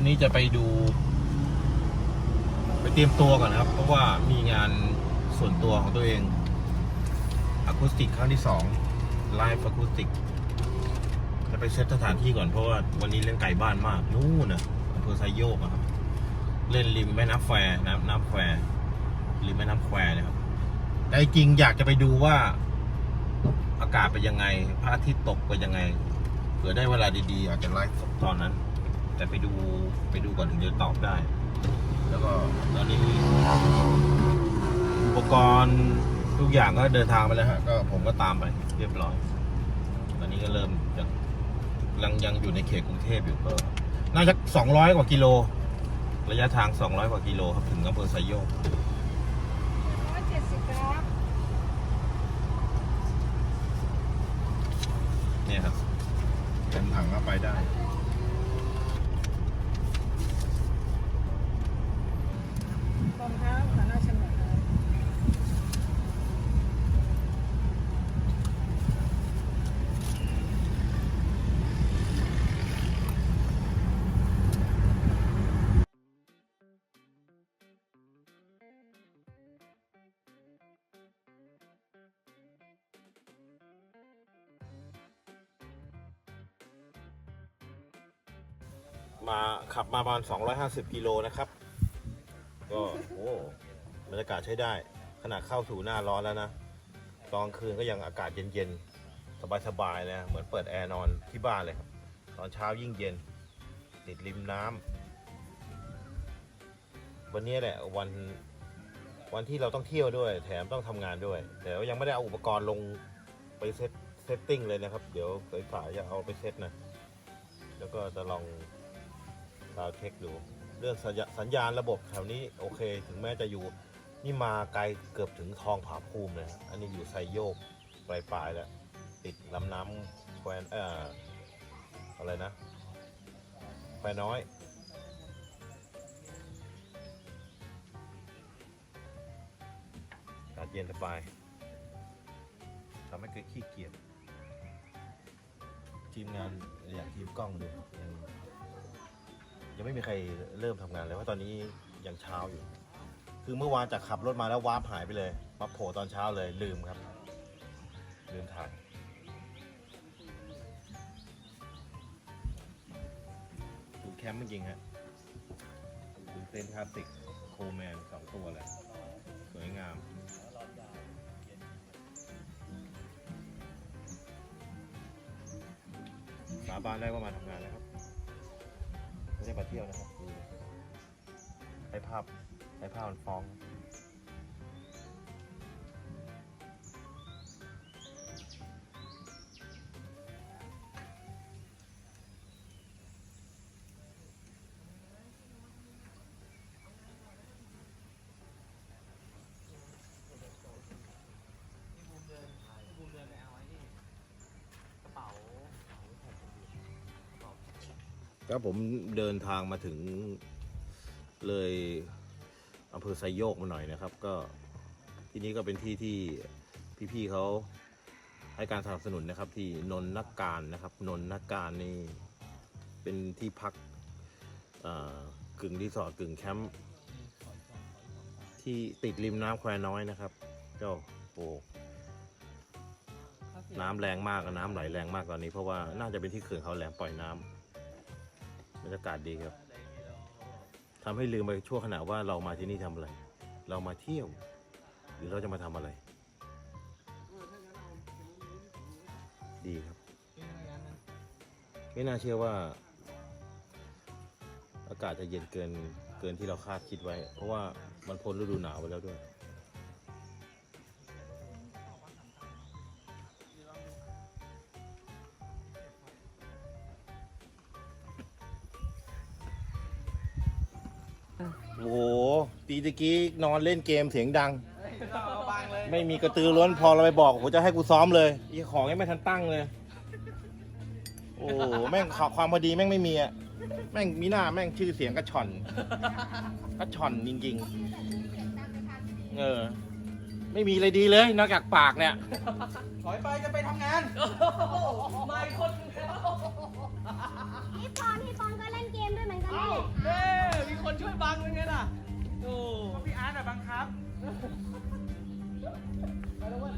วันนี้จะไปดู ไปเตรียมตัวก่อนนะครับ เพราะว่ามีงานส่วนตัวของตัวเองอะคูสติกครั้งที่สองไลฟ์อะคูสติกจะไปเซตสถานที่ก่อนเพราะว่าวันนี้เล่นไก่บ้านมากนู่นนะอำเภอไซโยกอะครับ เล่นริมแม่น้ำแควน้ำน้ำแควริมแม่น้ำแควนะครับแต่จริงอยากจะไปดูว่า อากาศเป็นยังไงพระอาทิตย์ตกเป็นยังไงเผื่อได้เวลาดีๆ อาจจะไลฟ์ตอนนั้น แต่ไปดูไปดูก่อนถึงจะตอบได้ แล้วก็ตอนนี้อุปกรณ์ทุกอย่างก็เดินทางไปแล้วฮะก็ผมก็ตามไปเรียบร้อย ตอนนี้ก็เริ่มยังยังยังอยู่ในเขตกรุงเทพอยู่ก็น่าจะสองร้อยกว่ากิโล ระยะทางสองร้อยกว่ากิโลครับถึงอำเภอไซโยก มาขับมาประมาณ 250 กิโลนะครับ ก็โอ้บรรยากาศใช้ได้ ขนาดเข้าสู่หน้าร้อนแล้วนะตอนคืนก็ยังอากาศเย็นๆ สบายๆนะเหมือนเปิดแอร์นอนที่บ้านเลยครับ ตอนเช้ายิ่งเย็น ติดริมน้ำวันนี้แหละวันวันที่เราต้องเที่ยวด้วย แถมต้องทำงานด้วย แต่ว่ายังไม่ได้เอาอุปกรณ์ลงไปเซตเซตติ้งเลยนะครับ เดี๋ยวสายๆจะเอาไปเซตนะ แล้วก็จะลอง ดาวเช็คดูเรื่องสัญญาสัญญาณระบบแถวนี้โอเค ถึงแม้จะอยู่นี่มาไกลเกือบถึงทองผาภูมิเลยฮะอันนี้อยู่ไซโยกปลายปลายแล้ว ติดลำน้ำแควเอ่ออะไรนะแควน้อย อากาศเย็นสบายทำให้เกิดขี้เกียจทีมงานอยางทีมกล้องดูยัง ยังไม่มีใครเริ่มทำงานเลยเพราะตอนนี้ยังเช้าอยู่ คือเมื่อวานจากขับรถมาแล้ววาร์ปหายไปเลย มาโผล่ตอนเช้าเลยลืมครับ ลืมถ่ายดูแคมป์จริงฮะดูเต็นท์คลาสสิกโคแมนสองตัวเลย สวยงามสาบานได้ว่ามาทำงานแล้วครับ ได้มาเที่ยวนะครับคือให้ภาพให้ภาพมันฟ้อง ครับผมเดินทางมาถึงเลยอำเภอไซโยกมาหน่อยนะครับ ก็ที่นี้ก็เป็นที่ที่พี่ๆเขาให้การสนับสนุนนะครับ ที่นนนักการนะครับ นนนักการนี่เป็นที่พักกึ่งรีสอร์ทกึ่งแคมป์ที่ติดริมน้ำแควน้อยนะครับ เจ้าโอ้น้ำแรงมากน้ำไหลแรงมากตอนนี้ เพราะว่าน่าจะเป็นที่เขื่อนเขาแหลมปล่อยน้ำ บรรยากาศดีครับทำให้ลืมไปชั่วขณะว่าเรามาที่นี่ทำอะไร เรามาเที่ยว หรือเราจะมาทำอะไร ดีครับ ไม่น่าเชื่อว่า อากาศจะเย็นเกินเกินที่เราคาดคิดไว้ เพราะว่ามันพ้นฤดูหนาวไปแล้วด้วย โอ้โหตีตะกี้นอนเล่นเกมเสียงดัง ไม่มีกระตือร้นพอเราไปบอกผมจะให้กูซ้อมเลยอีของยังไม่ทันตั้งเลย โอ้โหแม่งขความพอดีแม่งไม่มีอะแม่งมีหน้าแม่งชื่อเสียงกระชอนกระชอนจริง ๆ เออ ไม่มีอะไรดีเลยนอกจากปากเนี่ย ถอยไปจะไปทำงาน พี่ปอนพี่ปอนก็เล่นเกมด้วยเหมือนกันเอ้าเลยเน่มีคนช่วยบังเป็นไงล่ะ โอ้พี่อาร์ตอะบังครับ ไปแล้วว้ย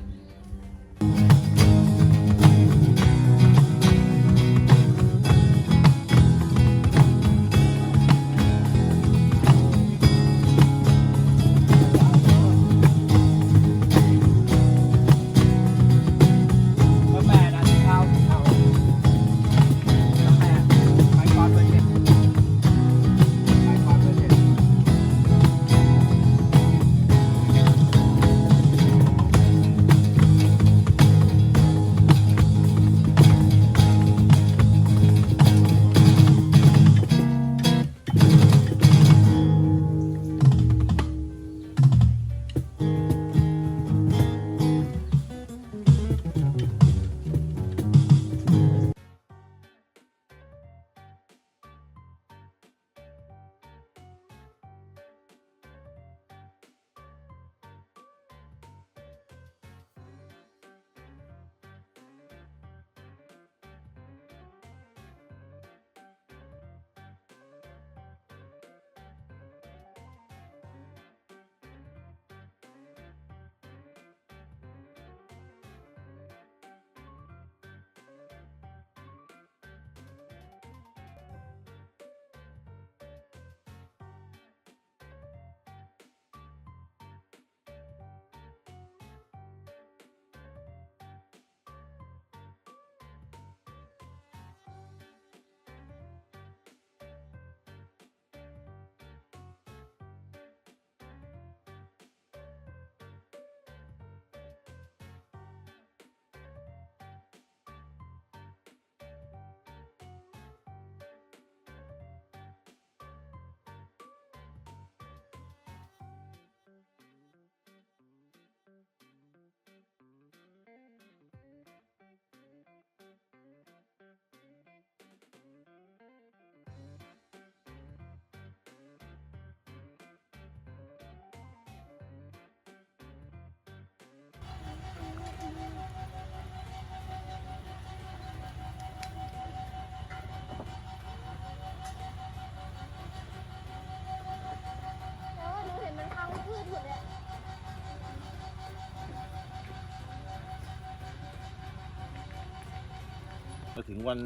าถึงวัน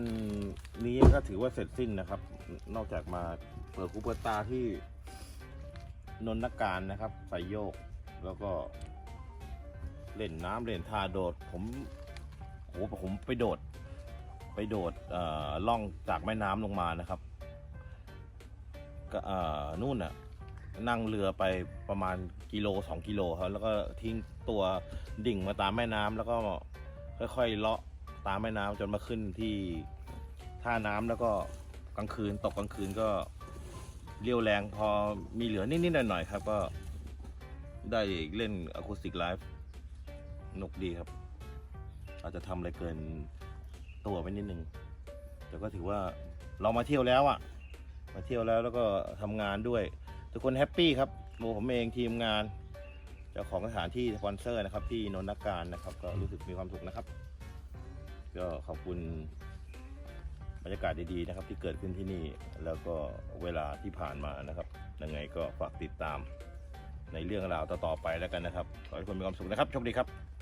นี้ก็ถือว่าเสร็จสิ้นนะครับ นอกจากมาเปิดคูเปิดตาที่นนทการนะครับใส่โยก แล้วก็ เล่นน้ำเล่นท่าโดด ผมโหผมไปโดด ไปโดดอ่อล่องจากแม่น้ำลงมานะครับก็นู่นน่ะนั่งเรือไปประมาณกิโลสองกิโลครับแล้วก็ทิ้งตัวดิ่งมาตามแม่น้ำแล้วก็ค่อยๆเลาะ ตามแม่น้ำจนมาขึ้นที่ท่าน้ำแล้วก็กลางคืนตกกลางคืนก็เรียวแรงพอมีเหลือนิดๆหน่อยๆครับ ก็ได้เล่นอะคูสติกไลฟ์นุกดีครับ อาจจะทำอะไรเกินตัวไปนิดนึง แต่ก็ถือว่าเรามาเที่ยวแล้วอะมาเที่ยวแล้วแล้วก็ทำงานด้วย ทุกคนแฮปปี้ครับโมผมเองทีมงานเจ้าของสถานที่สปอนเซอร์นะครับที่นนทการนะครับ ก็รู้สึกมีความสุขนะครับ ก็ขอบคุณบรรยากาศดีๆนะครับที่เกิดขึ้นที่นี่แล้วก็เวลาที่ผ่านมานะครับยังไงก็ฝากติดตามในเรื่องราวต่อๆไปแล้วกันนะครับ ขอให้ทุกคนมีความสุขนะครับโชคดีครับ